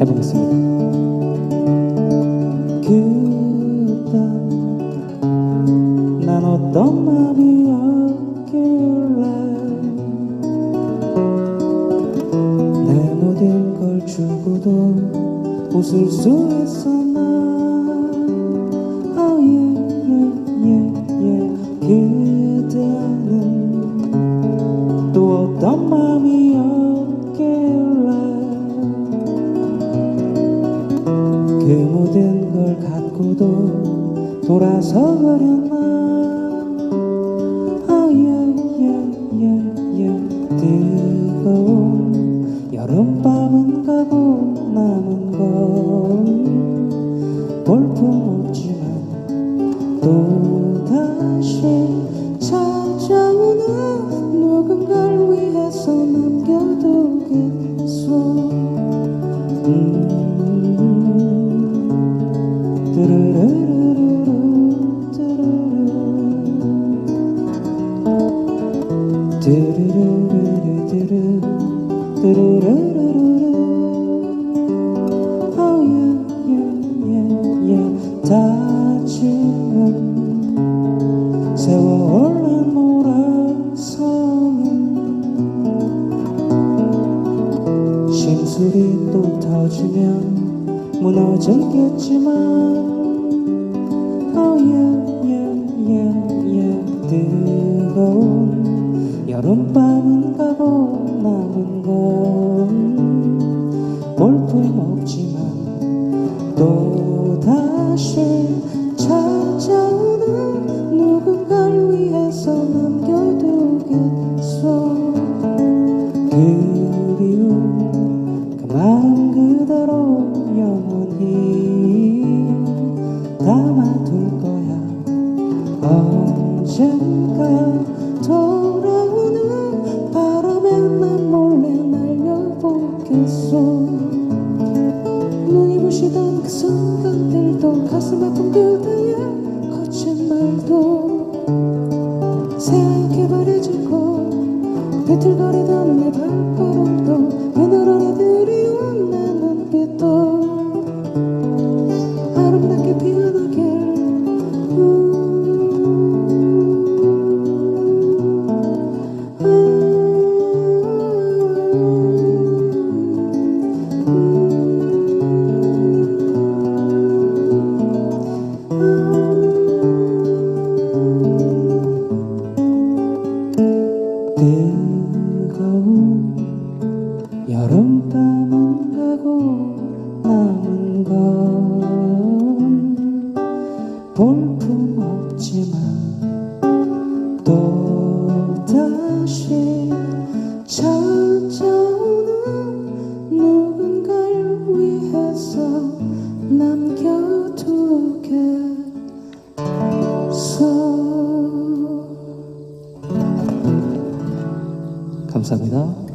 해보겠습니다. 그때 난 어떤 마음이었길래 내 모든 걸 주고도 웃을 수 있었나 oh, yeah, yeah, yeah, yeah. 그때는 또 어떤 마 그 모든 걸 갖고도 돌아서 버렸나 oh, yeah, yeah, yeah, yeah. 뜨거운 여름밤은 가고 남은 건 볼품없지만 또 다시 찾아오는 누군가를 위해서 남겨 심술이 또 터지면 무너졌겠지만 Yeah. 뜨거운 여름밤은 가고 남은 건 볼품 없지만 또 다시 찾아오는 누군가를 위해서 남겨두겠어 그리움 그 마음 그대로 영원히 거야 언젠가 돌아오는 바람에 난 몰래 날려보겠어 눈이 부시던 그 순간들도 가슴 아픈 그대의 거친 말도 뜨거운 여름밤은 가고 남은 건 볼품없지만 감사합니다.